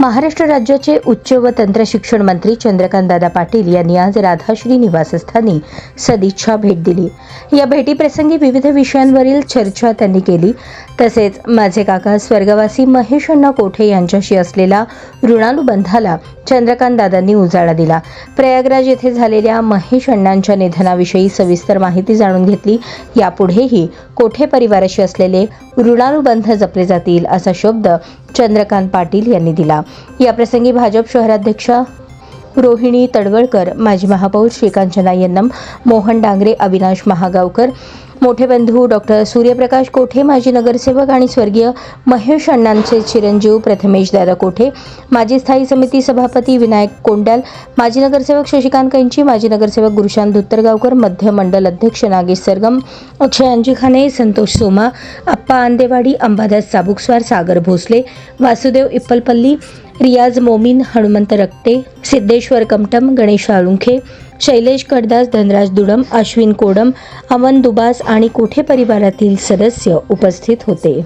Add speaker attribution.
Speaker 1: महाराष्ट्र राज्याचे उच्च व तंत्र शिक्षण मंत्री चंद्रकांत दादा पाटील यांनी आज राधाश्री निवासस्थानी सदिच्छा भेट दिली. या भेटीप्रसंगी विविध विषयांवरील चर्चा त्यांनी केली. तसेच माझे काका स्वर्गवासी महेश अण्णा कोठे यांच्याशी असलेला ऋणानुबंधाला चंद्रकांत दादांनी उजाळा दिला. प्रयागराज येथे झालेल्या महेश अण्णांच्या निधनाविषयी सविस्तर माहिती जाणून घेतली. यापुढेही कोठे परिवाराशी असलेले ऋणानुबंध जपले जातील असा शब्द चंद्रकांत पाटील यांनी दिला. याप्रसंगी भाजप शहराध्यक्ष रोहिणी तडवळकर माजी महापौर श्रीकांचना यन्नम मोहन डांगरे अविनाश महागावकर मोठे बंधू डॉक्टर सूर्यप्रकाश कोठे माजी नगरसेवक आणि स्वर्गीय महेश अण्णांचे चिरंजीव प्रथमेश दादा कोठे माजी स्थायी समिती सभापती विनायक कोंडाल माजी नगरसेवक शशिकांत कैंची माजी नगरसेवक गुरुशांत धुत्तरगावकर मध्य मंडल अध्यक्ष नागेश सरगम अक्षय अंजिखाने संतोष सोमा आप्पा आंदेवाडी अंबादास चाबुकस्वार सागर भोसले वासुदेव इप्पलपल्ली रियाज मोमीन हनुमंत रक्ते सिद्धेश्वर कमटम गणेश आळुंखे शैलेश कडदास धनराज दुडम अश्विन कोडम अमन दुबास आणि कोठे परिवारातील सदस्य उपस्थित होते?